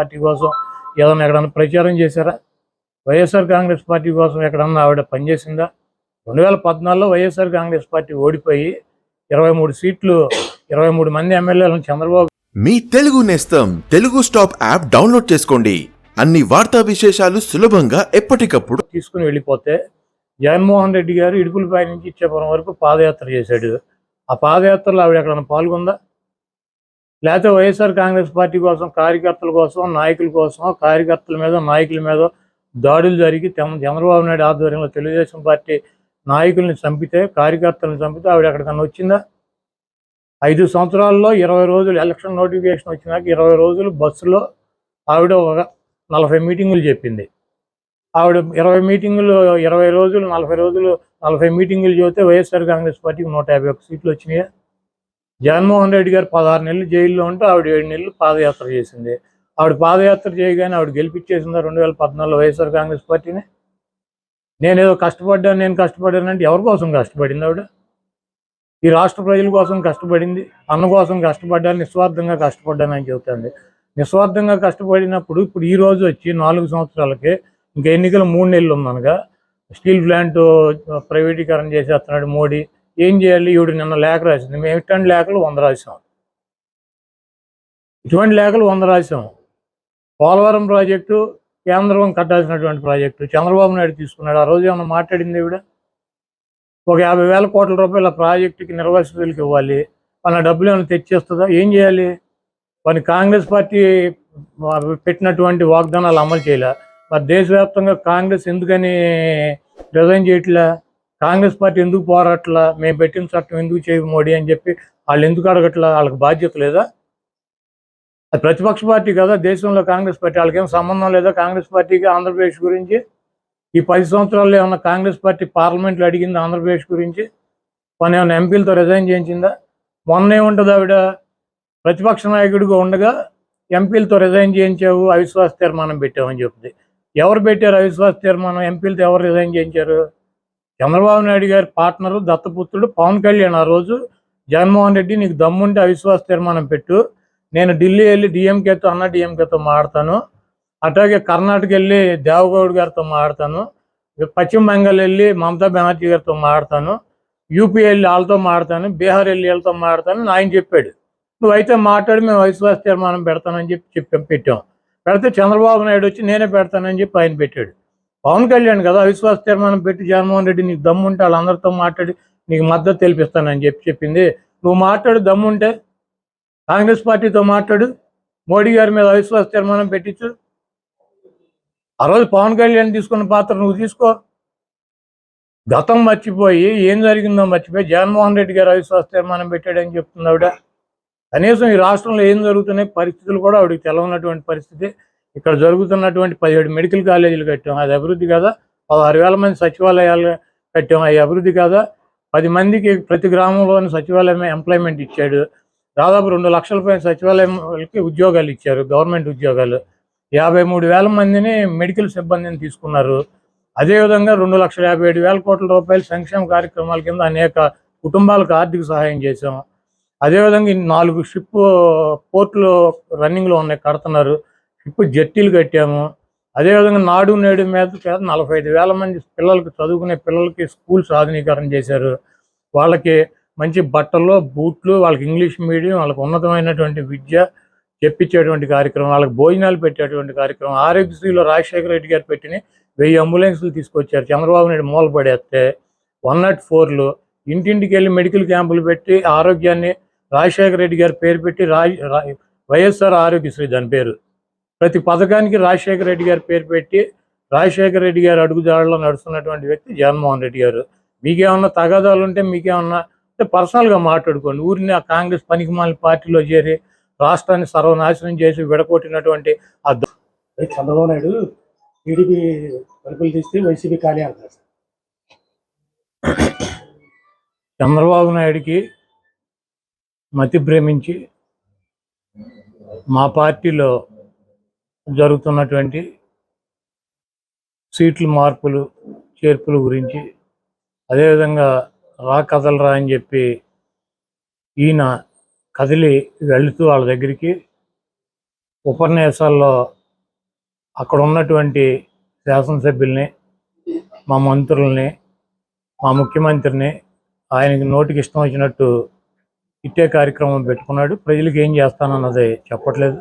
Party కోసం ఏదైనా ఎక్కడన్నా ప్రచారం చేశారా? వైఎస్ఆర్ కాంగ్రెస్ పార్టీ కోసం ఎక్కడన్నా ఆవిడ పనిచేసిందా? రెండు వేల పద్నాలుగులో వైఎస్ఆర్ కాంగ్రెస్ పార్టీ ఓడిపోయి ఇరవై మూడు సీట్లు ఇరవై మూడు మంది ఎమ్మెల్యేలను చంద్రబాబు మీ తెలుగు నేస్తం తెలుగు స్టాప్ యాప్ డౌన్లోడ్ చేసుకోండి. అన్ని వార్తా విశేషాలు సులభంగా ఎప్పటికప్పుడు తీసుకుని వెళ్ళిపోతే జగన్మోహన్ రెడ్డి గారు ఇడుపులపై నుంచి ఇచ్చేపురం వరకు పాదయాత్ర చేశాడు. ఆ పాదయాత్రలో ఆవిడ ఎక్కడన్నా పాల్గొందా? లేకపోతే వైఎస్ఆర్ కాంగ్రెస్ పార్టీ కోసం కార్యకర్తల కోసం నాయకుల కోసం కార్యకర్తల మీద నాయకుల మీద దాడులు జరిగి చంద్రబాబు నాయుడు ఆధ్వర్యంలో తెలుగుదేశం పార్టీ నాయకుల్ని చంపితే కార్యకర్తలను చంపితే ఆవిడ ఎక్కడికన్నా వచ్చిందా? ఐదు సంవత్సరాల్లో ఇరవై రోజులు ఎలక్షన్ నోటిఫికేషన్ వచ్చినాక ఇరవై రోజులు బస్సులో ఆవిడ ఒక నలభై మీటింగులు చెప్పింది. ఆవిడ ఇరవై మీటింగులు ఇరవై రోజులు నలభై రోజులు నలభై మీటింగులు చెబితే వైఎస్ఆర్ కాంగ్రెస్ పార్టీకి నూట యాభై ఒక్క సీట్లు వచ్చినాయి? జగన్మోహన్ రెడ్డి గారు పదహారు నెలలు జైల్లో ఉంటూ ఆవిడ ఏడు నెలలు పాదయాత్ర చేసింది. ఆవిడ పాదయాత్ర చేయగానే ఆవిడ గెలిపించేసిందా రెండు వేల పద్నాలుగులో వైఎస్ఆర్ కాంగ్రెస్ పార్టీని. నేనేదో కష్టపడ్డాను నేను కష్టపడ్డానంటే ఎవరి కోసం కష్టపడింది ఆవిడ? ఈ రాష్ట్ర ప్రజల కోసం కష్టపడింది అన్న కోసం కష్టపడ్డాను నిస్వార్థంగా కష్టపడ్డాను అని చెబుతుంది. నిస్వార్థంగా కష్టపడినప్పుడు ఇప్పుడు ఈ రోజు వచ్చి నాలుగు సంవత్సరాలకి ఇంకా ఎన్నికలు మూడు నెలలు ఉందనగా స్టీల్ ప్లాంట్ ప్రైవేటీకరణ చేసేస్తున్నాడు మోడీ. ఏం చేయాలి? ఈవిడ నిన్న లేఖ రాసింది. మేము ఇటువంటి లేఖలు వంద రాసాం ఇటువంటి లేఖలు వంద రాసాం పోలవరం ప్రాజెక్టు కేంద్రం కట్టాల్సినటువంటి ప్రాజెక్టు చంద్రబాబు నాయుడు తీసుకున్నాడు. ఆ రోజు ఏమన్నా మాట్లాడింది ఈవిడ? ఒక యాభై వేల కోట్ల రూపాయల ప్రాజెక్టుకి నిర్వాసితులకు ఇవ్వాలి. మన డబ్బులు ఏమైనా తెచ్చేస్తుందా? ఏం చేయాలి? మరి కాంగ్రెస్ పార్టీ పెట్టినటువంటి వాగ్దానాలు అమలు చేయలే. మరి దేశవ్యాప్తంగా కాంగ్రెస్ ఎందుకని రిజైన్ చేయట్లే? కాంగ్రెస్ పార్టీ ఎందుకు పోరాట్లా? మేము పెట్టిన చట్టం ఎందుకు చేయ మోడీ అని చెప్పి వాళ్ళు ఎందుకు అడగట్లా? వాళ్ళకి బాధ్యత లేదా? అది ప్రతిపక్ష పార్టీ కదా దేశంలో కాంగ్రెస్ పార్టీ. వాళ్ళకేం సంబంధం లేదా కాంగ్రెస్ పార్టీకి? ఆంధ్రప్రదేశ్ గురించి. ఈ పది సంవత్సరాల్లో ఏమన్నా కాంగ్రెస్ పార్టీ పార్లమెంట్లో అడిగింది ఆంధ్రప్రదేశ్ గురించి? మన ఏమైనా ఎంపీలతో రిజైన్ చేయించిందా? మొన్న ఏముంటుంది ఆవిడ. ప్రతిపక్ష నాయకుడిగా ఉండగా ఎంపీలతో రిజైన్ చేయించావు అవిశ్వాస తీర్మానం పెట్టామని చెప్తుంది ఎవరు పెట్టారు అవిశ్వాస తీర్మానం? ఎంపీలతో ఎవరు రిజైన్ చేయించారు? చంద్రబాబు నాయుడు గారి పార్ట్నరు దత్తపుత్రుడు పవన్ కళ్యాణ్ ఆ రోజు. జగన్మోహన్ రెడ్డి నీకు దమ్ముంటే అవిశ్వాస తీర్మానం పెట్టు. నేను ఢిల్లీ వెళ్ళి డిఎంకేతో అన్న డిఎంకేతో మాడతాను అట్లాగే కర్ణాటక వెళ్ళి దేవగౌడ్ గారితో మాడతాను పశ్చిమ బెంగాల్ వెళ్ళి మమతా బెనర్జీ గారితో మాడతాను యూపీ వెళ్ళి వాళ్ళతో మాడతాను బీహార్ వెళ్ళి వీళ్ళతో మాడతాను ఆయన చెప్పాడు. నువ్వైతే మాట్లాడి మేము అవిశ్వాస తీర్మానం పెడతానని చెప్పి చెప్పి పెట్టాం. పెడితే చంద్రబాబు నాయుడు వచ్చి నేనే పెడతానని చెప్పి ఆయన పెట్టాడు. పవన్ కళ్యాణ్ కదా అవిశ్వాస తీర్మానం పెట్టి జగన్మోహన్ రెడ్డి నీకు దమ్ముంటే వాళ్ళందరితో మాట్లాడి నీకు మద్దతు తెలిపిస్తానని చెప్పి చెప్పింది. నువ్వు మాట్లాడు దమ్ముంటే కాంగ్రెస్ పార్టీతో మాట్లాడు. మోడీ గారి మీద అవిశ్వాస తీర్మానం పెట్టించు. ఆ రోజు పవన్ కళ్యాణ్ తీసుకున్న పాత్ర నువ్వు తీసుకో. గతం మర్చిపోయి ఏం జరిగిందో మర్చిపోయి జగన్మోహన్ రెడ్డి గారు అవిశ్వాస తీర్మానం పెట్టాడని చెప్తుంది ఆవిడ. కనీసం ఈ రాష్ట్రంలో ఏం జరుగుతున్నాయి పరిస్థితులు కూడా ఆవిడకి తెలవనటువంటి పరిస్థితి. ఇక్కడ జరుగుతున్నటువంటి పదిహేడు మెడికల్ కాలేజీలు కట్టాం. అది అభివృద్ధి కాదా? పదహారు వేల మంది సచివాలయాలు కట్టాం. అది అభివృద్ధి కాదా? పది మందికి ప్రతి గ్రామంలోని సచివాలయం ఎంప్లాయ్మెంట్ ఇచ్చాడు. దాదాపు రెండు లక్షల పైన సచివాలయంకి ఉద్యోగాలు ఇచ్చారు గవర్నమెంట్ ఉద్యోగాలు. యాభై మూడు వేల మందిని మెడికల్ సిబ్బందిని తీసుకున్నారు. అదేవిధంగా రెండు లక్షల యాభై ఏడు వేల కోట్ల రూపాయల సంక్షేమ కార్యక్రమాల కింద అనేక కుటుంబాలకు ఆర్థిక సహాయం చేశాం. అదేవిధంగా నాలుగు షిప్ పోర్టులు రన్నింగ్లో ఉన్నాయి కడుతున్నారు. ఇప్పుడు జట్టీలు కట్టాము. అదేవిధంగా నాడు నేడు మీద చేత నలభై ఐదు వేల మంది పిల్లలకి చదువుకునే పిల్లలకి స్కూల్స్ ఆధునీకరణ చేశారు. వాళ్ళకి మంచి బట్టలు బూట్లు వాళ్ళకి ఇంగ్లీష్ మీడియం వాళ్ళకి ఉన్నతమైనటువంటి విద్య చెప్పించేటువంటి కార్యక్రమం వాళ్ళకి భోజనాలు పెట్టేటువంటి కార్యక్రమం ఆరోగ్యశ్రీలో రాజశేఖర రెడ్డి గారు పెట్టిన వెయ్యి అంబులెన్సులు తీసుకొచ్చారు. చంద్రబాబు నాయుడు మూల పడేస్తే వన్ నాట్ ఫోర్లు ఇంటింటికి వెళ్ళి మెడికల్ క్యాంపులు పెట్టి ఆరోగ్యాన్ని రాజశేఖర రెడ్డి గారి పేరు పెట్టి రాజ్ వైఎస్ఆర్ ఆరోగ్యశ్రీ దాని పేరు. ప్రతి పథకానికి రాజశేఖర రెడ్డి గారి పేరు పెట్టి రాజశేఖర రెడ్డి గారు అడుగుజాడలో నడుస్తున్నటువంటి వ్యక్తి జగన్మోహన్ రెడ్డి గారు మీకేమన్నా తగాదాలు ఉంటే మీకేమన్నా అంటే పర్సనల్గా మాట్లాడుకోండి ఊరిని ఆ కాంగ్రెస్ పనికిమాలిన పార్టీలో చేరి రాష్ట్రాన్ని సర్వనాశనం చేసి విడగొట్టినటువంటి ఆ చంద్రబాబు నాయుడు టీడీపీ తలుపులు తీస్తే వైసీపీ ఖాళీ అంటారు. చంద్రబాబు నాయుడికి మతి ప్రేమించి మా పార్టీలో జరుగుతున్నటువంటి సీట్ల మార్పులు చేర్పుల గురించి అదేవిధంగా రా కదలరా అని చెప్పి ఈయన కదిలి వెళుతూ వాళ్ళ దగ్గరికి ఉపన్యాసాల్లో అక్కడ ఉన్నటువంటి శాసనసభ్యుల్ని మా మంత్రుల్ని మా ముఖ్యమంత్రిని ఆయనకి నోటికి ఇష్టం వచ్చినట్టు ఇట్టే కార్యక్రమం పెట్టుకున్నాడు. ప్రజలకు ఏం చేస్తానన్నది చెప్పట్లేదు.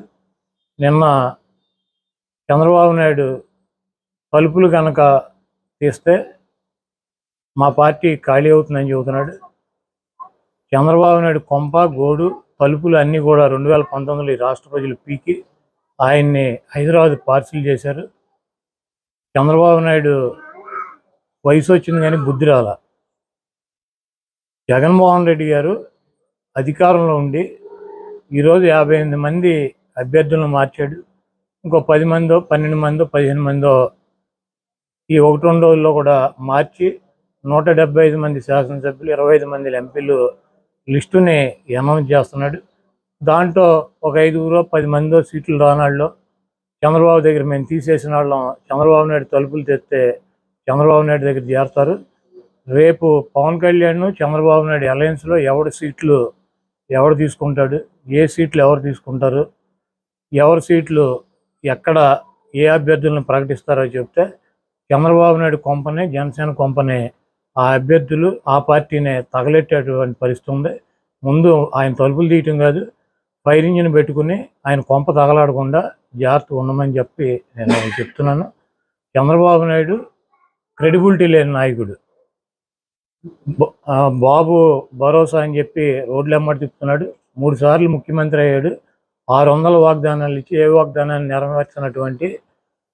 నిన్న చంద్రబాబు నాయుడు తలుపులు కనుక తీస్తే మా పార్టీ ఖాళీ అవుతుందని చెబుతున్నాడు. చంద్రబాబు నాయుడు కొంప గోడు తలుపులు అన్నీ కూడా రెండు వేల పంతొమ్మిదిలో ఈ రాష్ట్ర ప్రజలు పీకి ఆయన్ని హైదరాబాద్ పార్సిల్ చేశారు. చంద్రబాబు నాయుడు వయసు వచ్చింది కానీ బుద్ధి రాల. జగన్మోహన్ రెడ్డి గారు అధికారంలో ఉండి ఈరోజు యాభై ఎనిమిది మంది అభ్యర్థులను మార్చాడు. ఇంకో పది మందో పన్నెండు మందో పదిహేను మందో ఈ ఒకటి రెండు రోజుల్లో కూడా మార్చి నూట డెబ్బై ఐదు మంది శాసనసభ్యులు ఇరవై ఐదు మంది ఎంపీలు లిస్టుని అనౌన్స్ చేస్తున్నాడు. దాంట్లో ఒక ఐదుగురు పది మందో సీట్లు రానాళ్ళు చంద్రబాబు దగ్గర మేము తీసేసిన వాళ్ళం. చంద్రబాబు నాయుడు తలుపులు తెస్తే చంద్రబాబు నాయుడు దగ్గర చేరుతారు. రేపు పవన్ కళ్యాణ్ చంద్రబాబు నాయుడు అలయన్స్లో ఎవడు సీట్లు ఎవడు తీసుకుంటాడు? ఏ సీట్లు ఎవరు తీసుకుంటారు? ఎవరి సీట్లు ఎక్కడ ఏ అభ్యర్థులను ప్రకటిస్తారో చెప్తే చంద్రబాబు నాయుడు కొంపనే జనసేన కొంపని. ఆ అభ్యర్థులు ఆ పార్టీనే తగలెట్టేటువంటి పరిస్థితి ఉంది. ముందు ఆయన తలుపులు తీయటం కాదు ఫైర్ ఇంజిన్ పెట్టుకుని ఆయన కొంప తగలాడకుండా జాగ్రత్త ఉండమని చెప్పి నేను చెప్తున్నాను. చంద్రబాబు నాయుడు క్రెడిబిలిటీ లేని నాయకుడు. బాబు భరోసా అని చెప్పి రోడ్లు ఎమ్మడి తిప్పుతున్నాడు. మూడు సార్లు ముఖ్యమంత్రి అయ్యాడు. ఆరు వందల వాగ్దానాలు ఇచ్చి ఏ వాగ్దానాన్ని నెరవేర్చినటువంటి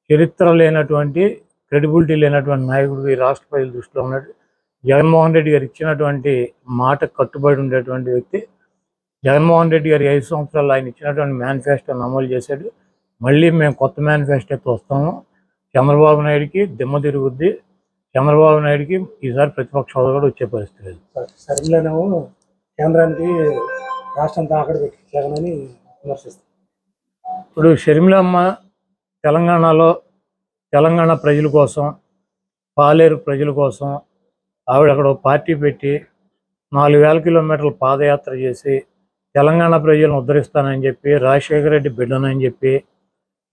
చరిత్ర లేనటువంటి క్రెడిబిలిటీ లేనటువంటి నాయకుడు ఈ రాష్ట్ర ప్రజల దృష్టిలో ఉన్నాడు. జగన్మోహన్ రెడ్డి గారు ఇచ్చినటువంటి మాట కట్టుబడి ఉండేటువంటి వ్యక్తి. జగన్మోహన్ రెడ్డి గారి ఐదు సంవత్సరాలు ఆయన ఇచ్చినటువంటి మేనిఫెస్టోని అమలు చేశాడు. మళ్ళీ మేము కొత్త మేనిఫెస్టోతో వస్తాము. చంద్రబాబు నాయుడికి దిమ్మ తిరుగుద్ది. చంద్రబాబు నాయుడికి ఈసారి ప్రతిపక్ష హోదా కూడా వచ్చే పరిస్థితి లేదు. సరిగ్గానేమో కేంద్రానికి రాష్ట్రం తాకడ పెట్టి విమర్శిస్తారు ఇప్పుడు షర్మిలమ్మ తెలంగాణలో తెలంగాణ ప్రజల కోసం పాలేరు ప్రజల కోసం ఆవిడ అక్కడ పార్టీ పెట్టి నాలుగు వేల కిలోమీటర్ల పాదయాత్ర చేసి తెలంగాణ ప్రజలను ఉద్ధరిస్తానని చెప్పి రాజశేఖర రెడ్డి బిడ్డనని చెప్పి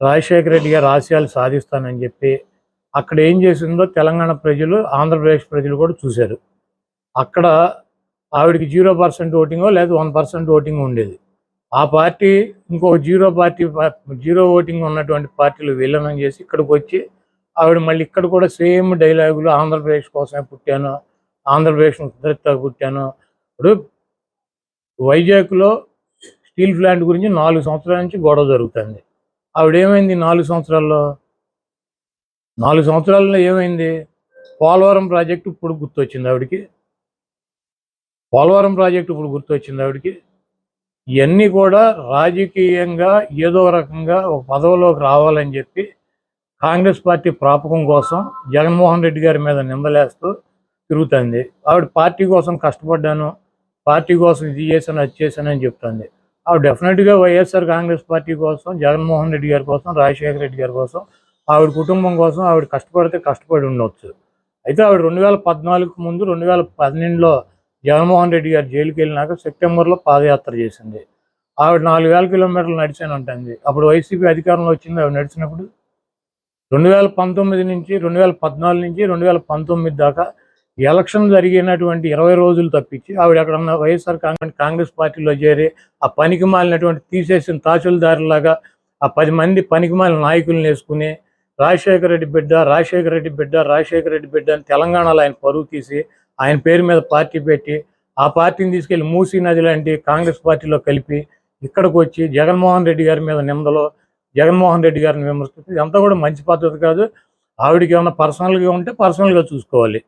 రాజశేఖర రెడ్డి గారు ఆశయాలు సాధిస్తానని చెప్పి అక్కడ ఏం చేసిందో తెలంగాణ ప్రజలు ఆంధ్రప్రదేశ్ ప్రజలు కూడా చూశారు. అక్కడ ఆవిడకి జీరో పర్సెంట్ ఓటింగో లేదా వన్ పర్సెంట్ ఓటింగ్ ఉండేది. ఆ పార్టీ ఇంకో జీరో పార్టీ జీరో ఓటింగ్ ఉన్నటువంటి పార్టీలు విలీనం చేసి ఇక్కడికి వచ్చి ఆవిడ మళ్ళీ ఇక్కడ కూడా సేమ్ డైలాగులు ఆంధ్రప్రదేశ్ కోసమే పుట్టాను ఆంధ్రప్రదేశ్ ఉద్ధరిత పుట్టాను. ఇప్పుడు వైజాగ్లో స్టీల్ ప్లాంట్ గురించి నాలుగు సంవత్సరాల నుంచి గొడవ జరుగుతుంది. ఆవిడ ఏమైంది నాలుగు సంవత్సరాల్లో? నాలుగు సంవత్సరాల్లో ఏమైంది? పోలవరం ప్రాజెక్టు ఇప్పుడు గుర్తొచ్చింది ఆవిడికి. పోలవరం ప్రాజెక్టు ఇప్పుడు గుర్తొచ్చింది ఆవిడికి. ఇవన్నీ కూడా రాజకీయంగా ఏదో రకంగా ఒక పదవిలోకి రావాలని చెప్పి కాంగ్రెస్ పార్టీ ప్రాపకం కోసం జగన్మోహన్ రెడ్డి గారి మీద నిందలేస్తూ తిరుగుతుంది. ఆవిడ పార్టీ కోసం కష్టపడ్డాను పార్టీ కోసం ఇది చేశాను అది చేశాను అని చెప్తుంది. ఆవిడ డెఫినెట్గా వైఎస్ఆర్ కాంగ్రెస్ పార్టీ కోసం జగన్మోహన్ రెడ్డి గారి కోసం రాజశేఖర రెడ్డి గారి కోసం ఆవిడ కుటుంబం కోసం ఆవిడ కష్టపడితే కష్టపడి ఉండొచ్చు. అయితే ఆవిడ రెండు వేల పద్నాలుగు ముందు రెండు వేల పన్నెండులో జగన్మోహన్ రెడ్డి గారు జైలుకి వెళ్ళినాక సెప్టెంబర్లో పాదయాత్ర చేసింది. ఆవిడ నాలుగు వేల కిలోమీటర్లు నడిచాను ఉంటుంది అప్పుడు వైసీపీ అధికారంలో వచ్చింది ఆవిడ నడిచినప్పుడు. రెండు వేల పంతొమ్మిది నుంచి రెండు వేల పద్నాలుగు నుంచి రెండు వేల పంతొమ్మిది దాకా ఎలక్షన్ జరిగినటువంటి ఇరవై రోజులు తప్పించి ఆవిడ అక్కడ ఉన్న వైఎస్ఆర్ కాంగ్రెస్ కాంగ్రెస్ పార్టీలో చేరి ఆ పనికి మాలినటువంటి తీసేసిన తహసీల్దారులాగా ఆ పది మంది పనికి మాలిన నాయకులను వేసుకుని రాజశేఖర రెడ్డి బిడ్డ రాజశేఖర రెడ్డి బిడ్డ రాజశేఖర రెడ్డి బిడ్డ అని తెలంగాణలో ఆయన పరువు తీసి ఆయన పేరు మీద పార్టీ పెట్టి ఆ పార్టీని తీసుకెళ్ళి మూసీ నది లాంటి కాంగ్రెస్ పార్టీలో కలిపి ఇక్కడికి వచ్చి జగన్మోహన్ రెడ్డి గారి మీద నిందలో జగన్మోహన్ రెడ్డి గారిని విమర్శిస్తుంది ఇదంతా కూడా మంచి పద్ధతి కాదు. ఆవిడకి ఏమైనా పర్సనల్గా ఉంటే పర్సనల్గా చూసుకోవాలి.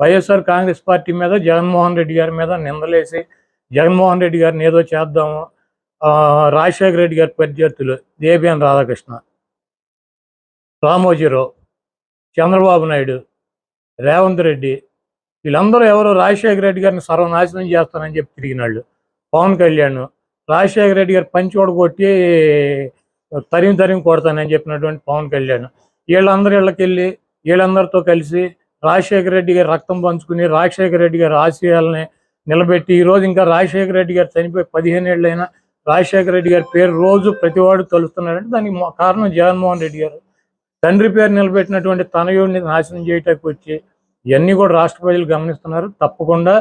వైఎస్ఆర్ కాంగ్రెస్ పార్టీ మీద జగన్మోహన్ రెడ్డి గారి మీద నిందలేసి జగన్మోహన్ రెడ్డి గారిని ఏదో చేద్దాము రాజశేఖర రెడ్డి గారి ప్రత్యర్థులు దేబిఎన్ రాధాకృష్ణ రామోజీరావు చంద్రబాబు నాయుడు రేవంత్ రెడ్డి వీళ్ళందరూ ఎవరు రాజశేఖర రెడ్డి గారిని సర్వనాశనం చేస్తానని చెప్పి తిరిగినాళ్ళు. పవన్ కళ్యాణ్ రాజశేఖర రెడ్డి గారు పంచి కొట్టి తరిమి తరిమి కొడతానని చెప్పినటువంటి పవన్ కళ్యాణ్. వీళ్ళందరూ ఇళ్ళకెళ్ళి వీళ్ళందరితో కలిసి రాజశేఖర రెడ్డి గారి రక్తం పంచుకుని రాజశేఖర రెడ్డి గారి ఆశయాలని నిలబెట్టి ఈ రోజు ఇంకా రాజశేఖర రెడ్డి గారు చనిపోయి పదిహేను ఏళ్ళైనా రాజశేఖర రెడ్డి గారి పేరు రోజు ప్రతివాడు తలుస్తున్నాడంటే దానికి కారణం జగన్మోహన్ రెడ్డి గారు. తండ్రి పేరు నిలబెట్టినటువంటి తనయుడిని నాశనం చేయటానికి వచ్చి ఇవన్నీ కూడా రాష్ట్ర ప్రజలు గమనిస్తున్నారు. తప్పకుండా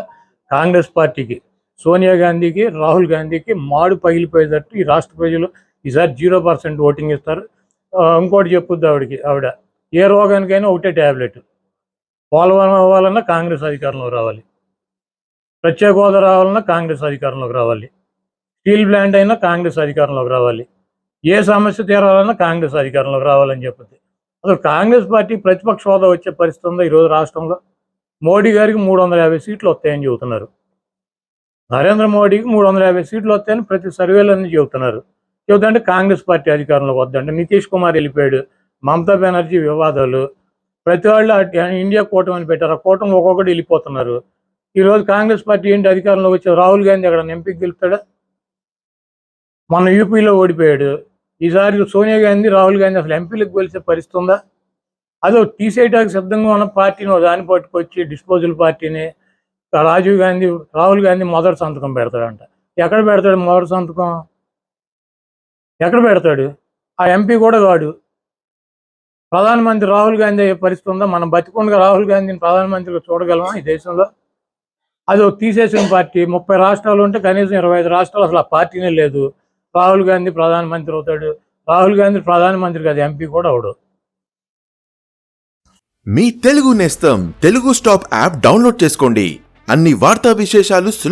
కాంగ్రెస్ పార్టీకి సోనియా గాంధీకి రాహుల్ గాంధీకి మాడు పగిలిపోయేటట్టు ఈ రాష్ట్ర ప్రజలు ఈసారి జీరో పర్సెంట్ ఓటింగ్ ఇస్తారు. ఇంకోటి చెప్పుద్ది ఆవిడకి ఆవిడ ఏ రోగానికైనా ఒకటే ట్యాబ్లెట్ పోలవరం అవ్వాలన్నా కాంగ్రెస్ అధికారంలోకి రావాలి. ప్రత్యేక హోదా రావాలన్నా కాంగ్రెస్ అధికారంలోకి రావాలి. స్టీల్ ప్లాంట్ అయినా కాంగ్రెస్ అధికారంలోకి రావాలి. ఏ సమస్య తీరాలన్నా కాంగ్రెస్ అధికారంలోకి రావాలని చెప్పింది అసలు కాంగ్రెస్ పార్టీ ప్రతిపక్ష హోదా వచ్చే పరిస్థితి ఉందా ఈరోజు రాష్ట్రంలో? మోడీ గారికి మూడు వందల యాభై సీట్లు వస్తాయని చెబుతున్నారు. నరేంద్ర మోడీకి మూడు వందల యాభై సీట్లు వస్తాయని ప్రతి సర్వేలు చెబుతున్నారు. చెబుతుంటే కాంగ్రెస్ పార్టీ అధికారంలోకి వద్దంటే నితీష్ కుమార్ వెళ్ళిపోయాడు. మమతా బెనర్జీ వివాదాలు. ప్రతి వాళ్ళు అటు- ఇండియా కూటమిని పెట్టారు. ఆ కూటమి ఒక్కొక్కటి వెళ్ళిపోతున్నారు. ఈరోజు కాంగ్రెస్ పార్టీ ఏంటి అధికారంలోకి వచ్చారు రాహుల్ గాంధీ అక్కడ ఎంపీకి గెలుస్తాడా మన యూపీలో ఓడిపోయాడు. ఈసారి సోనియా గాంధీ రాహుల్ గాంధీ అసలు ఎంపీలకు గెలిచే పరిస్థితి ఉందా? అదో తీసేయడానికి సిద్ధంగా ఉన్న పార్టీని దాన్ని పట్టుకొచ్చి డిస్పోజల్ పార్టీని రాజీవ్ గాంధీ రాహుల్ గాంధీ మొదటి సంతకం పెడతాడంట. ఎక్కడ పెడతాడు మొదటి సంతకం? ఎక్కడ పెడతాడు? ఆ ఎంపీ కూడా కాడు. ప్రధానమంత్రి రాహుల్ గాంధీ అయ్యే పరిస్థితి ఉందా? మనం బతికొండగా రాహుల్ గాంధీని ప్రధానమంత్రిగా చూడగలమా ఈ దేశంలో? అది తీసేసిన పార్టీ ముప్పై రాష్ట్రాలు ఉంటే కనీసం ఇరవై ఐదు రాష్ట్రాలు అసలు ఆ పార్టీనే లేదు. రాహుల్ గాంధీ ప్రధానమంత్రి అవుతాడు. రాహుల్ గాంధీ ప్రధానమంత్రి కాదు ఎంపీ కూడా అవడు. మీ తెలుగు నేస్తం తెలుగు స్టాప్ యాప్ డౌన్లోడ్ చేసుకోండి. అన్ని వార్తా విశేషాలు సులభ